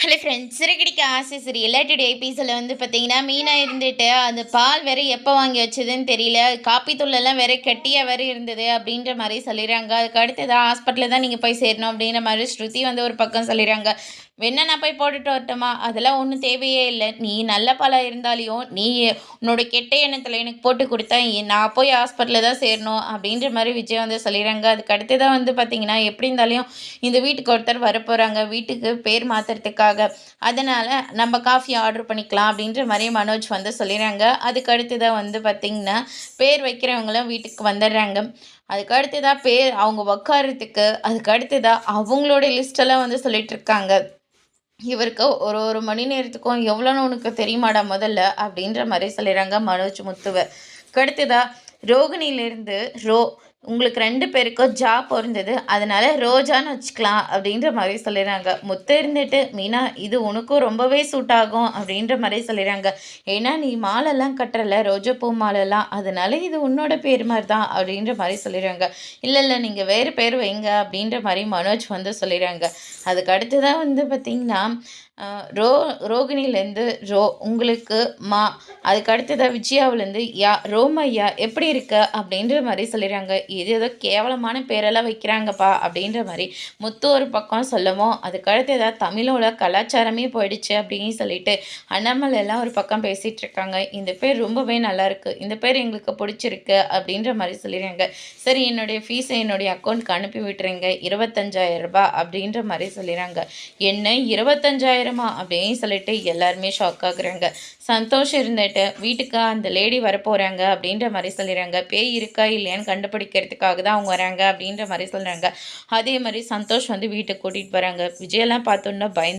Hello friends சிறுகடிக்க ஆசை சரி today எபிசோடில் வந்து பார்த்தீங்கன்னா மீனாக இருந்துட்டு அந்த பால் வேறு எப்போ வாங்கி வச்சதுன்னு தெரியல. காப்பி வேறு கெட்டியாக வேறு இருந்தது அப்படின்ற மாதிரி சொல்லிடுறாங்க. அதுக்கு அடுத்ததான் ஹாஸ்பிட்டலில் தான் நீங்கள் போய் சேரணும் அப்படின்ற மாதிரி ஸ்ருதி வந்து ஒரு பக்கம் சொல்லிடுறாங்க. வேணா நான் போய் போட்டுட்டு வரட்டுமா? அதெல்லாம் ஒன்றும் தேவையே இல்லை. நீ நல்ல பழம் இருந்தாலையும் நீ உன்னோட கெட்ட எண்ணத்தில் எனக்கு போட்டு கொடுத்தா நான் போய் ஹாஸ்பிட்டலில் தான் சேரணும் அப்படின்ற மாதிரி விஜய் வந்து சொல்லிடுறாங்க. அதுக்கு அடுத்து தான் வந்து பார்த்தீங்கன்னா எப்படி இருந்தாலும் இந்த வீட்டுக்கு ஒருத்தர் வரப்போகிறாங்க வீட்டுக்கு பேர் மாற்றுறதுக்காக அதனால் நம்ம காஃபி ஆர்டர் பண்ணிக்கலாம் அப்படின்ற மாதிரி மனோஜ் வந்து சொல்லிடுறாங்க. அதுக்கு அடுத்து தான் வந்து பார்த்திங்கன்னா பேர் வைக்கிறவங்களும் வீட்டுக்கு வந்துடுறாங்க. அதுக்கு அடுத்ததாக பேர் அவங்க உக்காரத்துக்கு அதுக்கு அடுத்ததாக அவங்களோட லிஸ்டெல்லாம் வந்து சொல்லிட்டு இருக்காங்க. இவருக்கு ஒரு ஒரு மணி நேரத்துக்கும் எவ்வளோன்னு உனக்கு தெரியுமாடா முதல்ல அப்படின்ற மாதிரி சொல்லிடுறாங்க மனோஜ் முத்துவை. அடுத்ததா ரோகிணியிலேருந்து ரோ உங்களுக்கு ரெண்டு பேருக்கும் ஜாப் பொருந்தது. அதனால ரோஜான்னு வச்சுக்கலாம் அப்படின்ற மாதிரி சொல்லிடுறாங்க. முத்து இருந்துட்டு மீனா இது உனக்கும் ரொம்பவே சூட் ஆகும் அப்படின்ற மாதிரி சொல்லிடுறாங்க. ஏன்னா நீ மாலைலாம் கட்டுறல ரோஜா பூ மாலைலாம் அதனால இது உன்னோட பேர் மாதிரி தான் அப்படின்ற மாதிரி சொல்லிடுறாங்க. இல்லை இல்லை நீங்கள் வேறு பேர் வைங்க அப்படின்ற மாதிரி மனோஜ் வந்து சொல்லிடுறாங்க. அதுக்கு அடுத்ததாக வந்து பார்த்திங்கன்னா ரோ ரோகிணிலேருந்து ரோ உங்களுக்கு மா அதுக்கு அடுத்ததாக விஜயாவிலேருந்து யா ரோமையா எப்படி இருக்க அப்படின்ற மாதிரி சொல்லிடுறாங்க. இது ஏதோ கேவலமான பேரெல்லாம் வைக்கிறாங்கப்பா அப்படின்ற மாதிரி முத்து ஒரு பக்கம் சொல்லவும் அதுக்கடுத்து ஏதாவது தமிழோட கலாச்சாரமே போயிடுச்சு அப்படின்னு சொல்லிட்டு அண்ணாமலை எல்லாம் ஒரு பக்கம் பேசிகிட்டு இருக்காங்க. இந்த பேர் ரொம்பவே நல்லாயிருக்கு இந்த பேர் எங்களுக்கு பிடிச்சிருக்கு அப்படின்ற மாதிரி சொல்லிடுறாங்க. சரி என்னுடைய ஃபீஸை என்னுடைய அக்கௌண்ட்க்கு அனுப்பி விட்டுறேங்க இருபத்தஞ்சாயிரம் ரூபாய் அப்படின்ற மாதிரி சொல்லிடுறாங்க. என்ன? இருபத்தஞ்சாயிரமா? அப்படின்னு சொல்லிட்டு எல்லாருமே ஷாக் ஆகுறாங்க. சந்தோஷம் இருந்துட்டு வீட்டுக்கு அந்த லேடி வரப்போகிறாங்க அப்படின்ற மாதிரி சொல்லிடுறாங்க. பேய் இருக்கா இல்லையான்னு வைக்கிறதுக்காக தான் அவங்க வராங்க அப்படின்ற மாதிரி சொல்கிறாங்க அதே மாதிரி சந்தோஷ் வந்து வீட்டுக்கு கூட்டிகிட்டு வராங்க. விஜயெல்லாம் பார்த்தோன்னா பயந்து